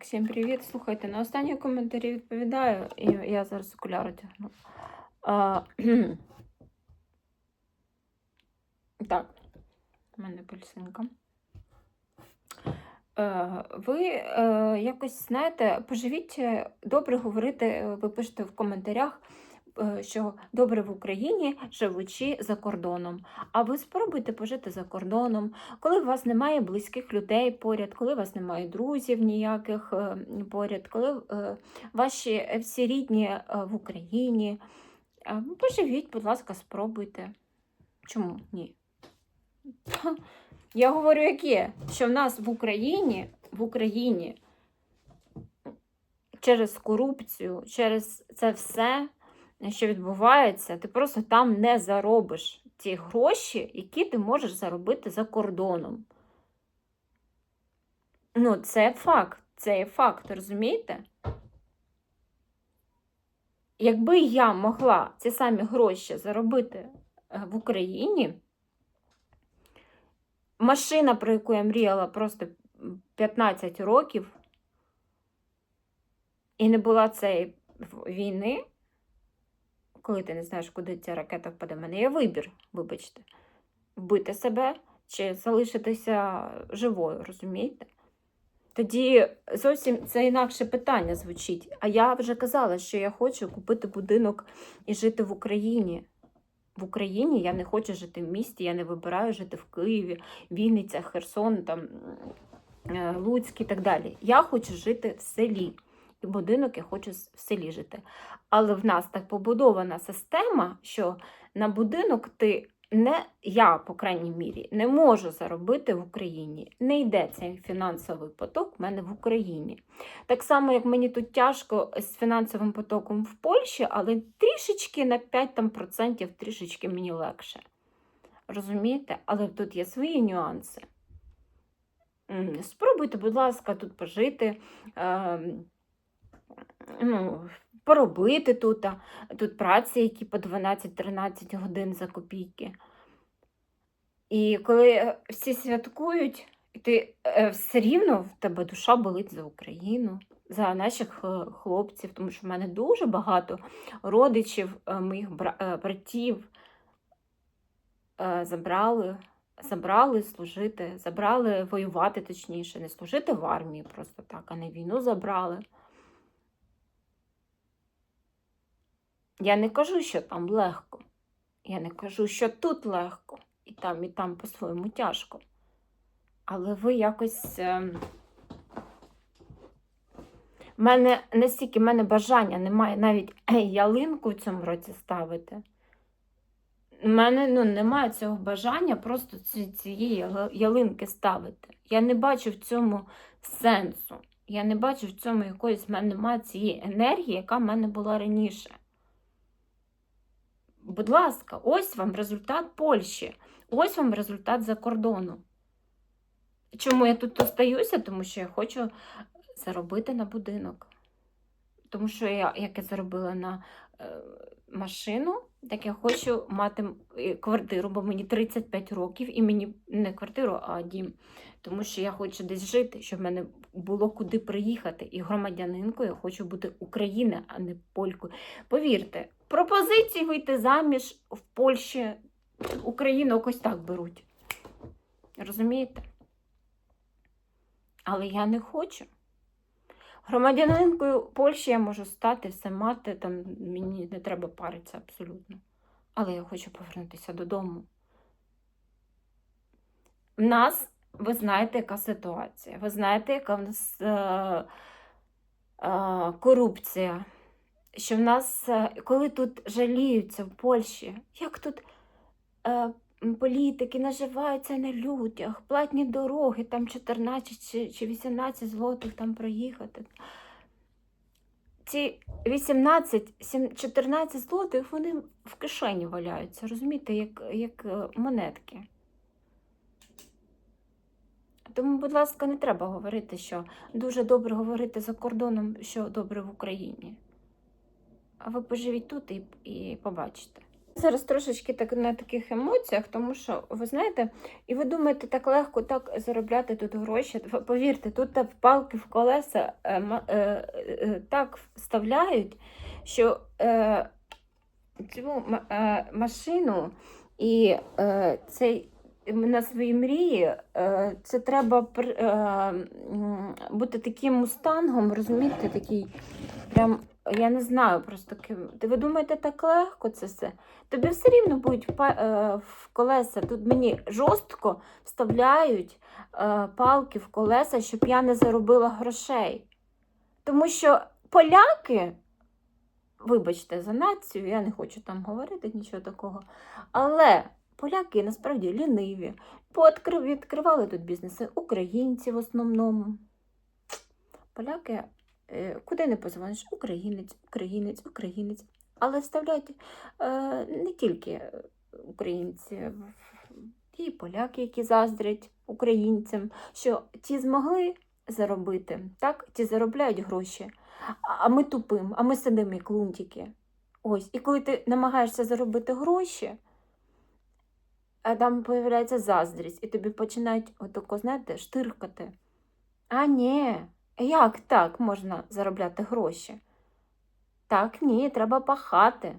Так, всім привіт. Слухайте, на останні коментарі відповідаю, і я зараз окуляри тягну. А, так, у мене пельсинка. Е, ви е, якось знаєте, поживіть е, добре говорити, ви пишете в коментарях, що добре в Україні, живучи за кордоном. А ви спробуйте пожити за кордоном, коли у вас немає близьких людей поряд, коли у вас немає друзів ніяких е, поряд, коли е, ваші е, всі рідні е, в Україні. Е, Поживіть, будь ласка, спробуйте. Чому ні? Я говорю, як є, що в нас в Україні, в Україні через корупцію, через це все, що відбувається, ти просто там не заробиш ті гроші, які ти можеш заробити за кордоном. Ну, це факт, це є факт, розумієте? Якби я могла ці самі гроші заробити е, в Україні, машина, про яку я мріяла просто 15 років, і не була цієї війни, коли ти не знаєш, куди ця ракета впаде, в мене є вибір, вибачте, вбити себе чи залишитися живою, розумієте? Тоді зовсім це інакше питання звучить. А я вже казала, що я хочу купити будинок і жити в Україні. В Україні я не хочу жити в місті, я не вибираю жити в Києві, Вінниця, Херсон, там, е, Луцьк і так далі. Я хочу жити в селі. Будинок я хочу в селі жити. Але в нас так побудована система, що на будинок ти не я, по крайній мірі, не можу заробити в Україні. Не йде цей фінансовий поток в мене в Україні. Так само, як мені тут тяжко з фінансовим потоком в Польщі, але трішечки на 5 там, процентів трішечки мені легше. Розумієте? Але тут є свої нюанси. Спробуйте, будь ласка, тут пожити. Ну, поробити тут. Тут праці, які по 12-13 годин за копійки. І коли е, всі святкують, ти е, все рівно в тебе душа болить за Україну, за наших е, хлопців, тому що в мене дуже багато родичів, моїх братів забрали, забрали служити, забрали воювати, точніше, не служити в армії просто так, а не війну забрали. Я не кажу, що там легко. Я не кажу, що тут легко, і там, і там по-своєму тяжко. Але ви якось. ем, В мене настільки в мене бажання немає навіть ялинку в цьому році ставити. У мене ну, немає цього бажання просто ці- цієї ялинки ставити. Я не бачу в цьому сенсу. Я не бачу в цьому якоїсь в мене немає цієї енергії, яка в мене була раніше. Будь ласка, ось вам результат Польщі, ось вам результат за кордону. Чому я тут остаюся? Тому що я хочу заробити на будинок. Тому що я, як я заробила на е, машину, так я хочу мати е, квартиру, бо мені 35 років, і мені не квартиру, а дім. Тому що я хочу десь жити, щоб в мене було куди приїхати. І громадянинкою я хочу бути Україна, а не полькою. Повірте, пропозиції вийти заміж в Польщі, Україну якось так беруть. Розумієте? Але я не хочу. Громадянинкою Польщі я можу стати, все мати, там мені не треба паритися абсолютно. Але я хочу повернутися додому. В нас, ви знаєте, яка ситуація. Ви знаєте, яка в нас е, е, корупція. Що в нас, е, коли тут жаліються в Польщі, як тут е, політики наживаються на людях, платні дороги, там 14 чи, чи 18 злотих там проїхати. Ці 18, сім- 14 злотих, вони в кишені валяються, розумієте, як, як е, монетки. Тому, будь ласка, не треба говорити, що дуже добре говорити за кордоном, що добре в Україні. А ви поживіть тут і, і побачите. Зараз трошечки так на таких емоціях, тому що ви знаєте, і ви думаєте, так легко так заробляти тут гроші. Повірте, тут та в палки в колеса е, е, е, так вставляють, що е, цю е, машину і е, цей на свої мрії, е, це треба е, бути таким мустангом, розумієте, такий прям. Я не знаю просто ким. Ви думаєте, так легко це все? Тобі все рівно будуть в, е, колеса. Тут мені жорстко вставляють е, палки в колеса, щоб я не заробила грошей. Тому що поляки, вибачте за націю, я не хочу там говорити нічого такого. Але поляки насправді ліниві. Відкривали тут бізнеси українці в основному. Поляки, куди не позвониш, українець, українець, українець. Але вставляють е, не тільки українці, і поляки, які заздрять українцям, що ті змогли заробити, так? ті заробляють гроші, а ми тупим, а ми сидимо як лунтики. Ось, і коли ти намагаєшся заробити гроші, а там появляється заздрість, і тобі починають отако, знаєте, штиркати. А ні, як так можна заробляти гроші? Так, ні, треба пахати.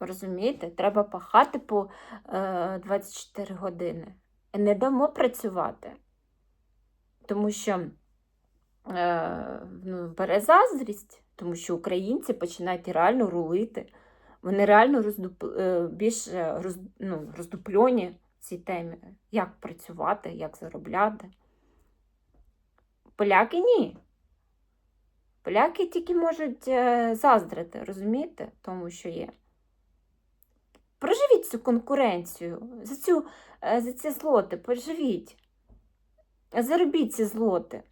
Розумієте? Треба пахати по е, 24 години. Не дамо працювати. Тому що е, ну, бере заздрість, тому що українці починають реально рулити. Вони реально роздуп... е, більш е, роз... ну, роздупльоні в цій темі. Як працювати, як заробляти. Поляки ні. Поляки тільки можуть е, заздрити, розумієте, тому що є. Проживіть цю конкуренцію, за, цю, е, за ці злоти, проживіть. Заробіть ці злоти.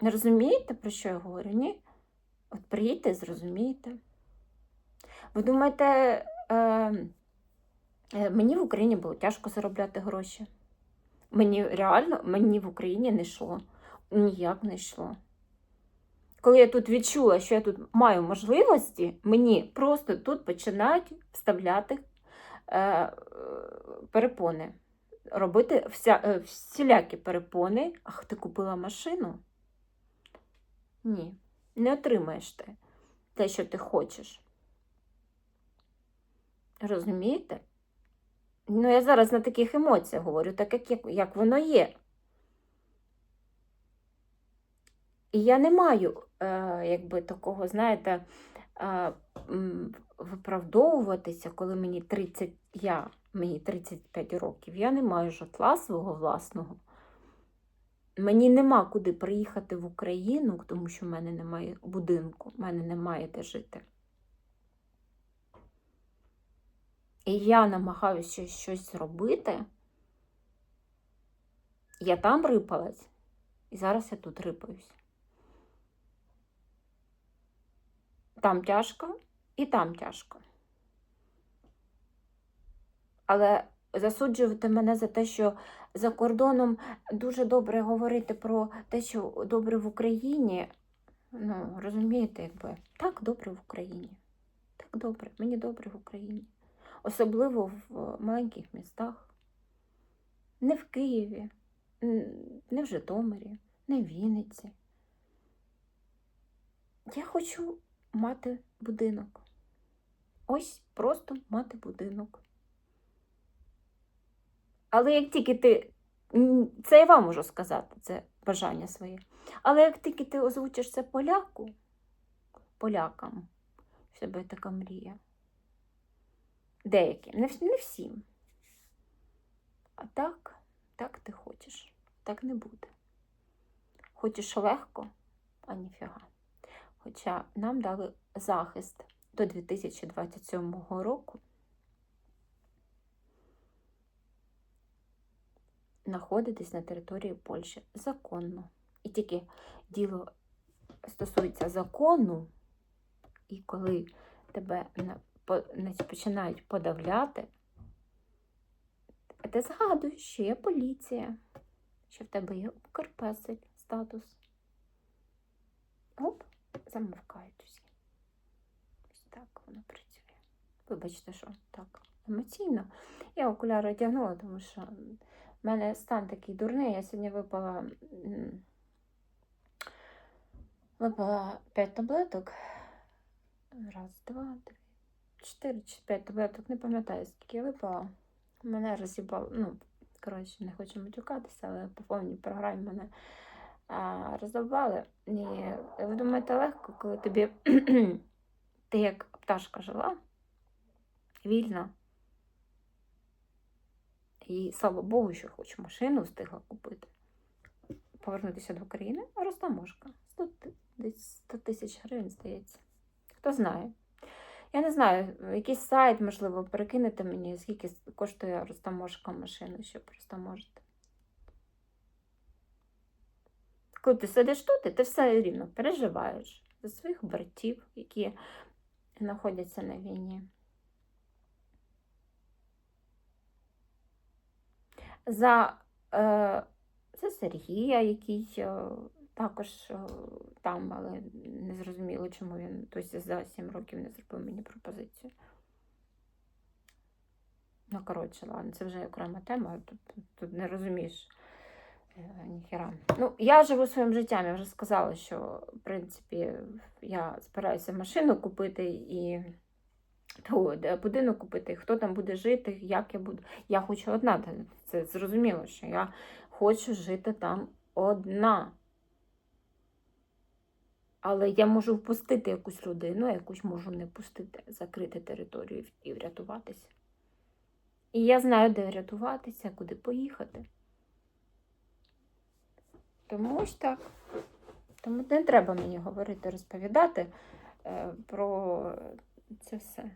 Не розумієте, про що я говорю? Ні? От приїдьте і зрозумієте. Ви думаєте, е, е, мені в Україні було тяжко заробляти гроші? Мені реально, мені в Україні не йшло. Ніяк не йшло. Коли я тут відчула, що я тут маю можливості, мені просто тут починають вставляти е, перепони. Робити вся, е, всілякі перепони. Ах, ти купила машину? Ні, не отримаєш ти те, що ти хочеш. Розумієте? Ну, я зараз на таких емоціях говорю, так як, як, воно є. І я не маю, е, якби такого, знаєте, е, виправдовуватися, коли мені 30, я, мені 35 років, я не маю житла свого власного. Мені нема куди приїхати в Україну, тому що в мене немає будинку, в мене немає де жити. І я намагаюся щось зробити. Я там рипалась, і зараз я тут рипаюсь. Там тяжко і там тяжко. Але засуджувати мене за те, що за кордоном дуже добре говорити про те, що добре в Україні. Ну, розумієте, якби так добре в Україні. Так добре, мені добре в Україні. Особливо в маленьких містах. Не в Києві, не в Житомирі, не в Вінниці. Я хочу мати будинок. Ось просто мати будинок. Але як тільки ти, це я вам можу сказати, це бажання своє. Але як тільки ти озвучиш це поляку, полякам, в тебе така мрія. Деяким, не, всім. А так, так ти хочеш, так не буде. Хочеш легко, а ніфіга. Хоча нам дали захист до 2027 року знаходитись на території Польщі законно. І тільки діло стосується закону, і коли тебе починають подавляти, ти згадуєш, що є поліція, що в тебе є Укрпесель статус. Оп, замовкають усі. Ось так воно працює. Вибачте, що так емоційно. Я окуляри одягнула, тому що в мене стан такий дурний. Я сьогодні випала, випала 5 таблеток. Раз, два, три, чотири чи п'ять таблеток, не пам'ятаю, скільки я випала. Мене розібало, ну, коротше, не хочу матюкатися, але по повній програмі мене а, роздовбали. І ви думаєте, легко, коли тобі ти як пташка жила, вільна. І слава Богу, що хоч машину встигла купити. Повернутися до України, а розтаможка. 100, десь 100 тисяч гривень, здається. Хто знає. Я не знаю, якийсь сайт, можливо, перекинете мені, скільки коштує розтаможка машини, щоб розтаможити. Коли ти сидиш тут, ти все рівно переживаєш за своїх братів, які знаходяться на війні. За, е, за Сергія, який е, також е, там, але не зрозуміло, чому він досі за 7 років не зробив мені пропозицію. Ну, коротше, ладно, це вже окрема тема, тут, тут не розумієш е, ніхіра. Ну, я живу своїм життям, я вже сказала, що, в принципі, я збираюся машину купити і де будинок купити, хто там буде жити, як я буду. Я хочу одна. Це зрозуміло, що я хочу жити там одна. Але я можу впустити якусь людину, якусь можу не пустити, закрити територію і врятуватися. І я знаю, де врятуватися, куди поїхати. Тому ось так. Тому не треба мені говорити, розповідати е, про це все.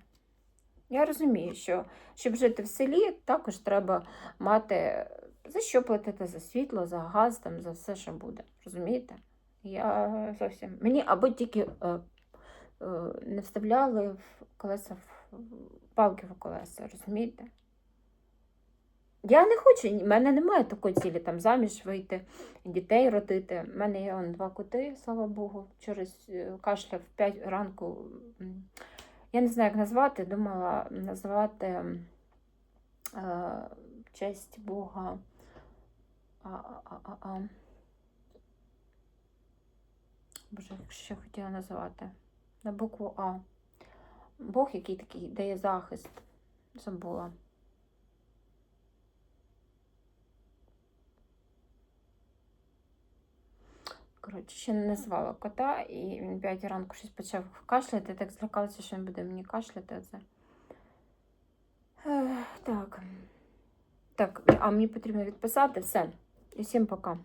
Я розумію, що щоб жити в селі, також треба мати за що платити за світло, за газ, там, за все, що буде. Розумієте? Я зовсім. Мені або тільки е, е, не вставляли в колеса в палки в колеса, розумієте? Я не хочу, в мене немає такої цілі там заміж вийти, дітей родити. У мене є он, два коти, слава Богу. Вчора е, кашляв в 5 ранку. Я не знаю, як назвати, думала назвати е, честь Бога. А, а, а, а. Боже, як ще хотіла називати. На букву А. Бог, який такий дає захист. Забула. Коротше, ще не назвала кота, і він 5 ранку щось почав кашляти. Так злякалася, що він буде мені кашляти. Оце. Так. Так, а мені потрібно відписати все. І всім пока.